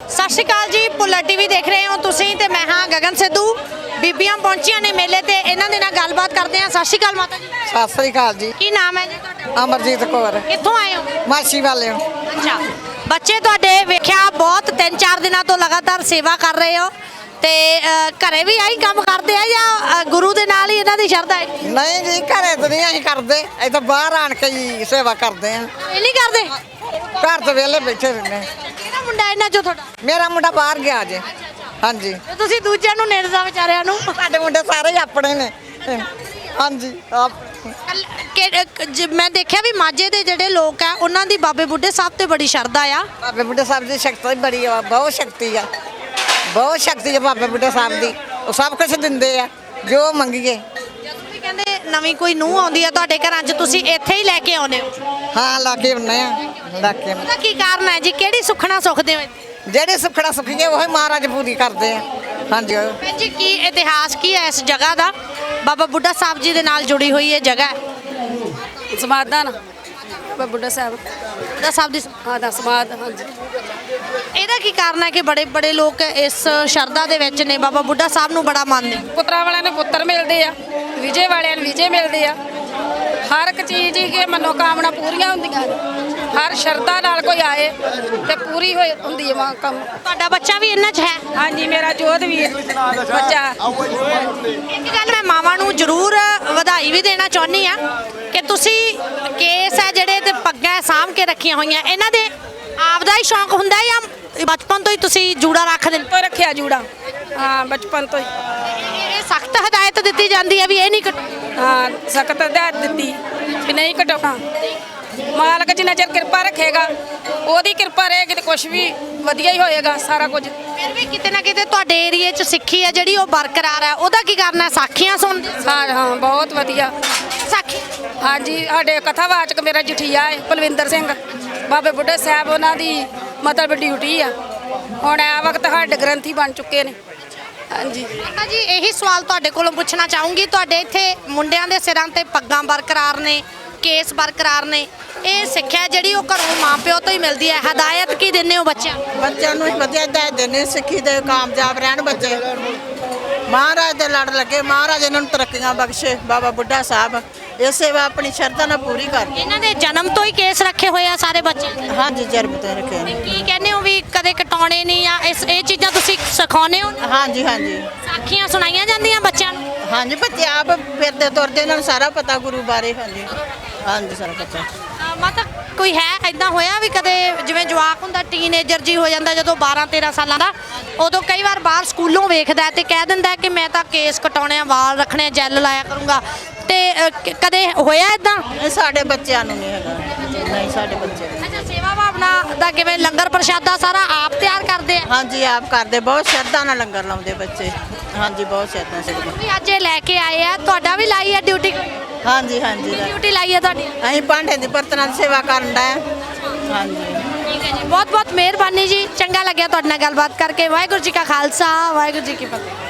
ਸਤਿ ਸ਼੍ਰੀ ਅਕਾਲ ਜੀ ਪੁੱਲਰ ਟੀਵੀ ਦੇਖ ਰਹੇ ਹੋ ਤੁਸੀਂ ਤੇ ਮੈਂ ਹਾਂ ਗਗਨ ਸਿੱਧੂ। ਬੀਬੀਆਂ ਪਹੁੰਚੀਆਂ ਨੇ ਮੇਲੇ ਤੇ ਇਹਨਾਂ ਦੇ ਨਾਲ ਗੱਲਬਾਤ ਕਰਦੇ ਹਾਂ। ਸਤਿ ਸ਼੍ਰੀ ਅਕਾਲ ਮਾਤਾ ਜੀ। ਸਤਿ ਸ੍ਰੀ ਅਕਾਲ ਜੀ। ਕੀ ਨਾਮ ਹੈ ਜੀ ਤੁਹਾਡਾ? ਅਮਰਜੀਤ ਕੌਰ। ਕਿੱਥੋਂ ਆਏ ਹੋ? ਮਾਸੀ ਵਾਲੇ ਹੋ। ਅੱਛਾ। ਬੱਚੇ ਤੁਹਾਡੇ ਵੇਖਿਆ ਬਹੁਤ ਤਿੰਨ ਚਾਰ ਦਿਨਾਂ ਤੋਂ ਲਗਾਤਾਰ ਸੇਵਾ ਕਰ ਰਹੇ ਹੋ। ਤੇ ਅ, ਘਰੇ ਵੀ ਆਹੀ ਕੰਮ ਕਰਦੇ ਆ ਜਾਂ ਅ, ਗੁਰੂ ਦੇ ਨਾਲ ਹੀ ਇਹਨਾਂ ਦੀ ਸ਼ਰਧਾ ਹੈ? ਨਹੀਂ ਜੀ ਘਰੇ ਤਾਂ ਨਹੀਂ ਅਸੀਂ ਕਰਦੇ। ਅਸੀਂ ਤਾਂ ਬਾਹਰ ਆਣ ਕੇ ਹੀ ਸੇਵਾ ਕਰਦੇ ਆ ਇਹ ਨਹੀਂ ਕਰਦੇ? ਘਰ ਤੋਂ ਵਿਹਲੇ ਬੈਠੇ ਰਹਿੰਦੇ ਮੁੰਡਾ ਇਹਨਾਂ ਚੋਂ ਤੁਹਾਡਾ? ਮੇਰਾ ਮੁੰਡਾ ਬਾਹਰ ਗਿਆ ਜੇ ਹਾਂਜੀ। ਤੇ ਤੁਸੀਂ ਦੂਜਿਆਂ ਨੂੰ ਨਿਰਦਾ ਵਿਚਾਰਿਆਂ ਨੂੰ? ਸਾਡੇ ਮੁੰਡੇ ਸਾਰੇ ਹੀ ਆਪਣੇ ਨੇ। ਹਾਂਜੀ ਆਪ ਕੱਲ- ਕਿ- ਜ- ਮੈਂ ਦੇਖਿਆ ਵੀ ਮਾਝੇ ਦੇ ਜਿਹੜੇ ਲੋਕ ਆ ਉਹਨਾਂ ਦੀ ਬਾਬੇ ਬੁੱਢੇ ਸਾਹਿਬ ਤੇ ਬੜੀ ਸ਼ਰਧਾ ਆ। ਬਾਬੇ ਬੁੱਢੇ ਸਾਹਿਬ ਦੀ ਸ਼ਕਤੀ ਬੜੀ ਆ ਬਹੁਤ ਸ਼ਕਤੀ ਆ। ਬਹੁਤ ਸ਼ਕਤੀ ਆ ਬਾਬੇ ਬੁੱਢੇ ਸਾਹਿਬ ਦੀ। ਉਹ ਸਭ ਕੁਝ ਦਿੰਦੇ ਆ ਜੋ ਮੰਗੀਏ। ਨਵੀਂ ਕੋਈ ਨੂੰਹ ਆਉਂਦੀ ਆ ਤੁਹਾਡੇ ਘਰਾਂ 'ਚ ਤੁਸੀਂ ਇੱਥੇ ਹੀ ਲੈ ਕੇ ਆਉਂਦੇ ਹੋ? ਹਾਂ ਲਾ ਕੇ ਹੁੰਨੇ ਆ ਲਾ ਕੇ ਉਹਦਾ ਕੀ ਕਾਰਨ ਹੈ ਜੀ? ਕਿਹੜੀ ਸੁਖਣਾ ਸੁਖਦੇ ਹੋ ਇੱਥੇ? ਜਿਹੜੇ ਸੁਖੜਾ ਸੁਖੀਏ ਉਹ ਮਹਾਰਾਜ ਪੂਰੀ ਕਰਦੇ ਆ। ਹਾਂਜੀ ਭੈਣ ਜੀ ਕੀ ਇਤਿਹਾਸ ਕੀ ਹੈ ਇਸ ਜਗ੍ਹਾ ਦਾ? ਬਾਬਾ ਬੁੱਢਾ ਸਾਹਿਬ ਜੀ ਦੇ ਨਾਲ ਜੁੜੀ ਹੋਈ ਇਹ ਜਗ੍ਹਾ ਹੈ? ਸਮਾਧਾਨ ਬਾਬਾ ਬੁੱਢਾ ਸਾਹਿਬ। ਬੁੱਢਾ ਸਾਹਿਬ ਦੀ ਹਾਂ ਦਾ ਸਮਾਧ ਹਾਂਜੀ। ਇਹਦਾ ਕੀ ਕਾਰਨ ਹੈ ਕਿ ਬੜੇ ਬੜੇ ਲੋਕ ਇਸ ਸ਼ਰਧਾ ਦੇ ਵਿੱਚ ਨੇ? ਬਾਬਾ ਬੁੱਢਾ ਸਾਹਿਬ ਨੂੰ ਬੜਾ ਮੰਨਦੇ। ਪੁੱਤਰਾਂ ਵਾਲਿਆਂ ਨੂੰ ਪੁੱਤਰ ਮਿਲਦੇ ਆ। ਵਿਜੇ ਵਾਲਿਆਂ ਨੂੰ ਵਿਜੇ ਮਿਲਦੇ ਆ। ਹਰ ਇੱਕ ਚੀਜ਼ ਹੀ ਕਿ ਮਨੋ ਕਾਮਨਾ ਪੂਰੀਆਂ ਹੁੰਦੀਆਂ ਹਰ ਸ਼ਰਧਾ ਨਾਲ ਕੋਈ ਆਏ ਤੇ ਪੂਰੀ ਹੋਈ ਹੁੰਦੀ ਹੈ ਵਾ ਕੰਮ। ਤੁਹਾਡਾ ਬੱਚਾ ਵੀ ਇਹਨਾਂ 'ਚ ਹੈ? ਹਾਂਜੀ ਮੇਰਾ ਜੋਧ ਵੀਰ ਬੱਚਾ। ਇੱਕ ਗੱਲ ਮੈਂ ਮਾਵਾਂ ਨੂੰ ਜ਼ਰੂਰ ਵਧਾਈ ਵੀ ਦੇਣਾ ਚਾਹੁੰਦੀ ਆ ਕਿ ਤੁਸੀਂ ਕੇਸ ਹੈ ਜਿਹੜੇ ਤੇ ਪੱਗਾਂ ਸਾਂਭ ਕੇ ਰੱਖੀਆਂ ਹੋਈਆਂ ਇਹਨਾਂ ਦੇ ਆਪਦਾ ਹੀ ਸ਼ੌਂਕ ਹੁੰਦਾ ਹੈ ਜਾਂ ਬਚਪਨ ਤੋਂ ਹੀ ਤੁਸੀਂ ਜੂੜਾ ਰੱਖ ਦਿੰਦੇ? ਤੋਂ ਰੱਖਿਆ ਜੂੜਾ। ਹਾਂ ਬਚਪਨ ਤੋਂ ਹੀ। ਇਹ ਸਖਤ ਹਦਾਇਤ ਦਿੱਤੀ ਜਾਂਦੀ ਹੈ ਵੀ ਇਹ ਨਹੀਂ ਕੱਟੋ ਹਾਂ ਸਖਤ ਹਦਾਇਤ ਦਿੱਤੀ ਵੀ ਨਹੀਂ ਘਟਾਉਣਾ ਮਾਲਕ ਜਿੰਨਾ ਚਿਰ ਕਿਰਪਾ ਰੱਖੇਗਾ ਉਹਦੀ ਕਿਰਪਾ ਰਹੇਗੀ ਤੇ ਕੁਝ ਵੀ ਵਧੀਆ ਹੀ ਹੋਏਗਾ ਸਾਰਾ ਕੁਝ। ਫਿਰ ਵੀ ਕਿਤੇ ਨਾ ਕਿਤੇ ਤੁਹਾਡੇ ਏਰੀਏ 'ਚ ਸਿੱਖੀ ਹੈ ਜਿਹੜੀ ਉਹ ਬਰਕਰਾਰ ਹੈ ਉਹਦਾ ਕੀ ਕਰਨਾ ਹੈ? ਸਾਖੀਆਂ ਸੁਣਦੇ ਹਾਂ? ਹਾਂ ਬਹੁਤ ਵਧੀਆ। ਸਾਖੀ? ਹਾਂਜੀ ਸਾਡੇ ਕਥਾਵਾਚਕ ਮੇਰਾ ਜਠੀਆ ਹੈ ਪਲਵਿੰਦਰ ਸਿੰਘ। ਬਾਬੇ ਬੁੱਢੇ ਸਾਹਿਬ ਉਹਨਾਂ ਦੀ ਮਤਲਬ ਡਿਊਟੀ ਆ। ਹੁਣ ਆ ਵਕਤ ਸਾਡੇ ਗ੍ਰੰਥੀ ਬਣ ਚੁੱਕੇ ਨੇ। ਹਾਂਜੀ। ਮਾਤਾ ਜੀ ਇਹੀ ਸਵਾਲ ਤੁਹਾਡੇ ਕੋਲੋਂ ਪੁੱਛਣਾ ਚਾਹੂੰਗੀ। ਤੁਹਾਡੇ ਇੱਥੇ ਮੁੰਡਿਆਂ ਦੇ ਸਿਰਾਂ ਤੇ ਪੱਗਾਂ ਬਰਕਰਾਰ ਨੇ ਕੇਸ ਬਰਕਰਾਰ ਨੇ। ਇਹ ਸਿੱਖਿਆ ਜਿਹੜੀ ਉਹ ਘਰੋਂ ਮਾਪਿਓ ਤੋਂ ਹੀ ਮਿਲਦੀ ਹੈ। ਹਦਾਇਤ ਕੀ ਦਿੰਦੇ ਹੋ ਬੱਚਿਆਂ ਨੂੰ? ਬੱਚਿਆਂ ਨੂੰ ਵਧੀਆ ਹਦਾਇਤ ਦੇਣੇ ਸਿੱਖੀ ਦੇ ਕਾਮਯਾਬ ਰਹਿਣ ਬੱਚੇ। ਮਹਾਰਾਜ ਦੇ ਲੜ ਲੱਗੇ। ਮਹਾਰਾਜ ਇਹਨਾਂ ਨੂੰ ਤਰੱਕੀਆਂ ਬਖਸ਼ੇ। ਬਾਬਾ ਬੁੱਢਾ ਸਾਹਿਬ ਇਹ ਸੇਵਾ ਆਪਣੀ ਸ਼ਰਧਾ ਨਾਲ ਪੂਰੀ ਕਰ ਇਹਨਾਂ ਦੇ ਜਨਮ ਤੋਂ ਹੀ ਕੇਸ ਰੱਖੇ ਹੋਏ ਆ ਸਾਰੇ ਬੱਚਿਆਂ ਦੇ ਹਾਂਜੀ ਜਰਬ ਤੇ ਰੱਖੇ ਨੇ। ਕੀ ਕਹਿੰਦੇ ਹੋ ਵੀ ਕਦੇ ਕਟਾਉਣੇ ਨਹੀਂ ਆ ਇਸ ਇਹ ਚੀਜ਼ਾਂ ਤੁਸੀਂ ਸਿਖਾਉਂਦੇ ਹੋ ਹਾਂਜੀ ਹਾਂਜੀ। ਸਾਖੀਆਂ ਸੁਣਾਈਆਂ ਜਾਂਦੀਆਂ ਬੱਚਿਆਂ ਨੂੰ? ਹਾਂਜੀ ਬੱਚੇ ਆਪ ਫਿਰਦੇ ਤੁਰਦੇ ਇਹਨਾਂ ਨੂੰ ਸਾਰਾ ਪਤਾ ਗੁਰੂ ਬਾਰੇ ਹਾਂਜੀ। ਹਾਂਜੀ ਸਾਰਾ ਪਤਾ। ਅਹ ਮਾਤਾ ਕੋਈ ਹੈ ਐਦਾਂ ਹੋਇਆ ਵੀ ਕਦੇ ਜਿਵੇਂ ਜਵਾਕ ਹੁੰਦਾ ਟੀਨੇਜਰ ਜੀ ਹੋ ਜਾਂਦਾ ਜਦੋਂ 12 13 ਸਾਲਾਂ ਦਾ ਉਦੋਂ ਕਈ ਵਾਰ ਬਾਹਰ ਸਕੂਲੋਂ ਵੇਖਦਾ ਤੇ ਕਹਿ ਦਿੰਦਾ ਕਿ ਮੈਂ ਤਾਂ ਕੇਸ ਕਟਾਉਣੇ ਆ ਵਾਲ ਰੱਖਣੇ ਆ ਜੈਲ ਲਾਇਆ ਕਰੂੰਗਾ। ਤੇ ਕਦੇ ਹੋਇਆ ਐਦਾਂ ਸਾਡੇ ਬੱਚਿਆਂ ਨੂੰ ਨਹੀਂ ਹੈਗਾ। ਨਹੀਂ ਸਾਡੇ ਬੱਚੇ ਦਾ ਕਿਵੇਂ ਲੰਗਰ ਪ੍ਰਸ਼ਾਦਾ ਸਾਰਾ ਆਪ ਤਿਆਰ ਕਰਦੇ ਆ? ਹਾਂਜੀ ਆਪ ਕਰਦੇ। ਬਹੁਤ ਸ਼ਰਧਾ ਨਾਲ ਲੰਗਰ ਲਾਉਂਦੇ ਬੱਚੇ। ਹਾਂਜੀ ਬਹੁਤ ਸ਼ਰਧਾ ਸੇ ਵੀ ਅੱਜ ਇਹ ਲੈ ਕੇ ਆਏ ਆ। ਤੁਹਾਡਾ ਵੀ ਲਾਈ ਹੈ ਡਿਊਟੀ ਹਾਂਜੀ ਹਾਂਜੀ। ਡਿਊਟੀ ਲਾਈ ਹੈ ਤੁਹਾਡੀ? ਅਸੀਂ ਭਾਂਡੇ ਦੀ ਬਰਤਨਾਂ ਦੀ ਸੇਵਾ ਕਰਨ ਦਾ ਹਾਂਜੀ। ਠੀਕ ਹੈ ਜੀ। ਬਹੁਤ ਬਹੁਤ ਮਿਹਰਬਾਨੀ ਜੀ। ਚੰਗਾ ਲੱਗਿਆ ਤੁਹਾਡੇ ਨਾਲ ਗੱਲਬਾਤ ਕਰਕੇ। ਵਾਹਿਗੁਰੂ ਜੀ ਕਾ ਖਾਲਸਾ ਵਾਹਿਗੁਰੂ ਜੀ ਕੀ ਫਤਿਹ।